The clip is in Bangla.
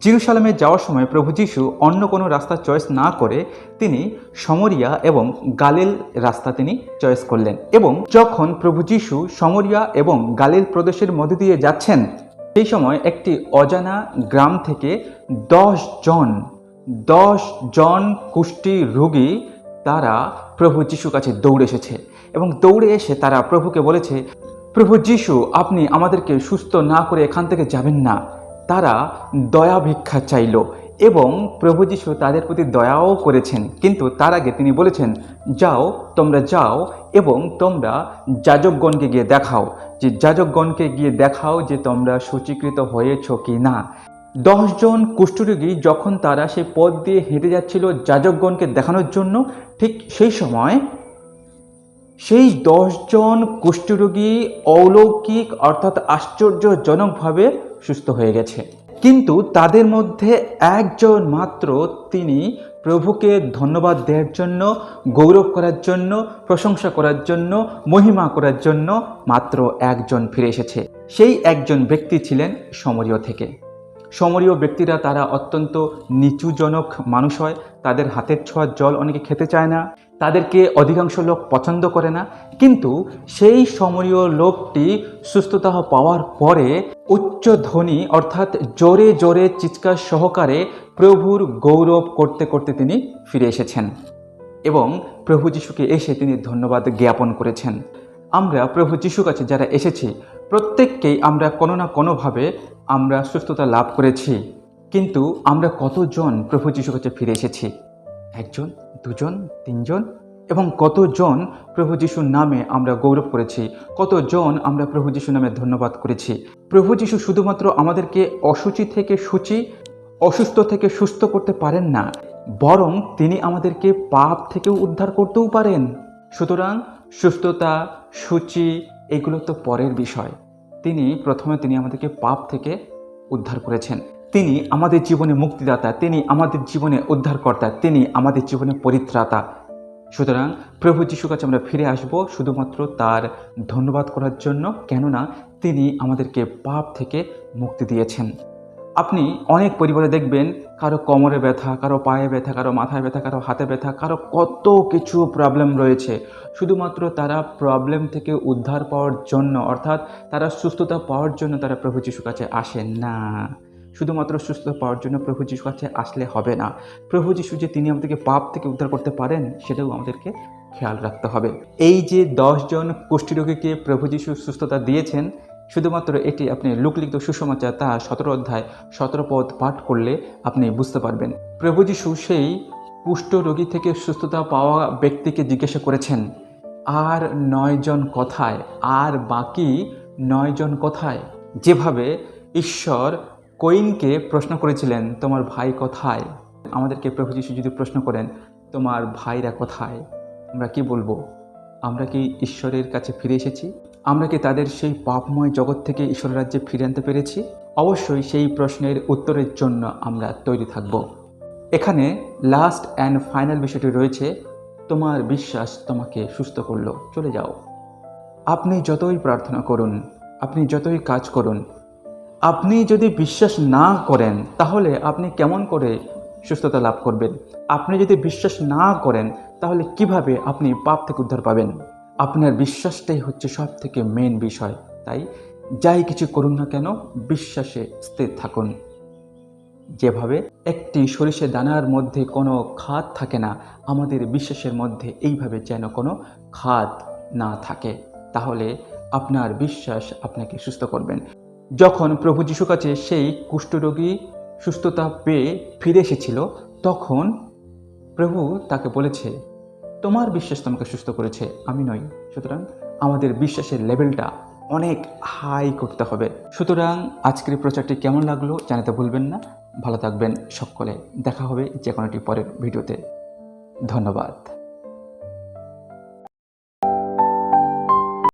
জিরুসালামে যাওয়ার সময় প্রভু যিশু অন্য কোনো রাস্তা চয়েস না করে তিনি সমরিয়া এবং গালিল রাস্তা তিনি চয়েস করলেন এবং যখন প্রভু যিশু সমরিয়া এবং গালিল প্রদেশের মধ্যে দিয়ে যাচ্ছেন, সেই সময় একটি অজানা গ্রাম থেকে দশ জন দশ জন কুষ্টি রোগী তারা প্রভু যিশু কাছে দৌড়ে এসেছে এবং দৌড়ে এসে তারা প্রভুকে বলেছে, প্রভু যিশু, আপনি আমাদেরকে সুস্থ না করে এখান থেকে যাবেন না। তারা দয়া ভিক্ষা চাইল এবং প্রভু যিশু তাদের প্রতি দয়াও করেছেন। কিন্তু তার আগে তিনি বলেছেন, যাও, তোমরা যাও এবং তোমরা যাজকগণকে গিয়ে দেখাও যে যাজকগণকে গিয়ে দেখাও যে তোমরা সূচীকৃত হয়েছ কি না। দশজন কুষ্ঠরোগী যখন তারা সেই পথ দিয়ে হেঁটে যাচ্ছিল যাজকগণকে দেখানোর জন্য, ঠিক সেই সময় সেই দশজন কুষ্ঠরোগী অলৌকিক অর্থাৎ আশ্চর্যজনকভাবে সুস্থ হয়ে গেছে। কিন্তু তাদের মধ্যে একজন মাত্র তিনি প্রভুকে ধন্যবাদ দেওয়ার জন্য, গৌরব করার জন্য, প্রশংসা করার জন্য, মহিমা করার জন্য মাত্র একজন ফিরে এসেছে। সেই একজন ব্যক্তি ছিলেন সমরীয় থেকে। সমরীয় ব্যক্তিরা তারা অত্যন্ত নিচুজনক মানুষ হয়, তাদের হাতের ছোঁয়ার জল অনেকে খেতে চায় না, তাদেরকে অধিকাংশ লোক পছন্দ করে না। কিন্তু সেই সমরীয় লোকটি সুস্থতা পাওয়ার পরে উচ্চ ধ্বনি অর্থাৎ জোরে জোরে চিৎকার সহকারে প্রভুর গৌরব করতে করতে তিনি ফিরে এসেছেন এবং প্রভু যিশুকে এসে তিনি ধন্যবাদ জ্ঞাপন করেছেন। আমরা প্রভু যিশু কাছে যারা এসেছি প্রত্যেককেই আমরা কোনো না কোনোভাবে আমরা সুস্থতা লাভ করেছি। কিন্তু আমরা কতজন প্রভু যিশু কাছে ফিরে এসেছি? একজন, দুজন, তিনজন এবং কতজন প্রভু যিশুর নামে আমরা গৌরব করেছি? কতজন আমরা প্রভু যিশু নামে ধন্যবাদ করেছি? প্রভু যিশু শুধুমাত্র আমাদেরকে অসুচি থেকে সূচি, অসুস্থ থেকে সুস্থ করতে পারেন না, বরং তিনি আমাদেরকে পাপ থেকেও উদ্ধার করতেও পারেন। সুতরাং সুস্থতা, সূচি এগুলো তো পরের বিষয়। তিনি প্রথমে তিনি আমাদেরকে পাপ থেকে উদ্ধার করেছেন। তিনি আমাদের জীবনে মুক্তিদাতা, তিনি আমাদের জীবনে উদ্ধারকর্তা, তিনি আমাদের জীবনে পরিত্রাতা। সুতরাং প্রভু যিশু কাছে আমরা ফিরে আসব শুধুমাত্র তার ধন্যবাদ করার জন্য, কেননা তিনি আমাদেরকে পাপ থেকে মুক্তি দিয়েছেন। আপনি অনেক পরিবারে দেখবেন কারও কোমরে ব্যথা, কারও পায়ে ব্যথা, কারও মাথায় ব্যথা, কারও হাতে ব্যথা, কারও কত কিছু প্রবলেম রয়েছে। শুধুমাত্র তারা প্রবলেম থেকে উদ্ধার পাওয়ার জন্য, অর্থাৎ তারা সুস্থতা পাওয়ার জন্য তারা প্রভু যিশু কাছে আসেন না। শুধুমাত্র সুস্থ পাওয়ার জন্য প্রভু যিশু কাছে আসলে হবে না। প্রভু যিশু যে তিনি আমাদেরকে পাপ থেকে উদ্ধার করতে পারেন, সেটাও আমাদেরকে খেয়াল রাখতে হবে। এই যে দশজন কুষ্ঠীরোগীকে প্রভু যিশু সুস্থতা দিয়েছেন শুধুমাত্র এটি আপনি লোকলিখিত সুসমাচার, তা সতেরো অধ্যায়, সতেরো পদ পাঠ করলে আপনি বুঝতে পারবেন। প্রভু যিশু সেই কুষ্ঠ রোগী থেকে সুস্থতা পাওয়া ব্যক্তিকে জিজ্ঞাসা করেছেন, আর নয়জন কথায়, আর বাকি নয়জন কথায়? যেভাবে ঈশ্বর কইনকে প্রশ্ন করেছিলেন, তোমার ভাই কোথায়? আমাদেরকে প্রভু যিশু যদি প্রশ্ন করেন, তোমার ভাইরা কোথায়? আমরা কি বলব? আমরা কি ঈশ্বরের কাছে ফিরে এসেছি? আমরা কি তাদের সেই পাপময় জগৎ থেকে ঈশ্বর রাজ্যে ফিরে আনতে পেরেছি? অবশ্যই সেই প্রশ্নের উত্তরের জন্য আমরা তৈরি থাকব। এখানে লাস্ট অ্যান্ড ফাইনাল বিষয়টি রয়েছে, তোমার বিশ্বাস তোমাকে সুস্থ করল। চলে যাও। আপনি যতই প্রার্থনা করুন, আপনি যতই কাজ করুন, আপনি যদি বিশ্বাস না করেন, তাহলে আপনি কেমন করে সুস্থতা লাভ করবেন? আপনি যদি বিশ্বাস না করেন, তাহলে কীভাবে আপনি পাপ থেকে উদ্ধার পাবেন? আপনার বিশ্বাসটাই হচ্ছে সব থেকে মেন বিষয়। তাই যাই কিছু করুন না কেন, বিশ্বাসে স্থির থাকুন। যেভাবে একটি সরিষে দানার মধ্যে কোনো খাদ থাকে না, আমাদের বিশ্বাসের মধ্যে এইভাবে যেন কোনো খাদ না থাকে, তাহলে আপনার বিশ্বাস আপনাকে সুস্থ করবেন। যখন প্রভু যিশু কাছে সেই কুষ্ঠরোগী সুস্থতা পেয়ে ফিরে এসেছিল, তখন প্রভু তাকে বলেছে তোমার বিশ্বাস তোমাকে সুস্থ করেছে, আমি নই। সুতরাং আমাদের বিশ্বাসের লেভেলটা অনেক হাই করতে হবে। সুতরাং আজকের প্রচারটি কেমন লাগল জানাতে ভুলবেন না। ভালো থাকবেন সকলে। দেখা হবে যে কোনো একটি পরের ভিডিওতে। ধন্যবাদ।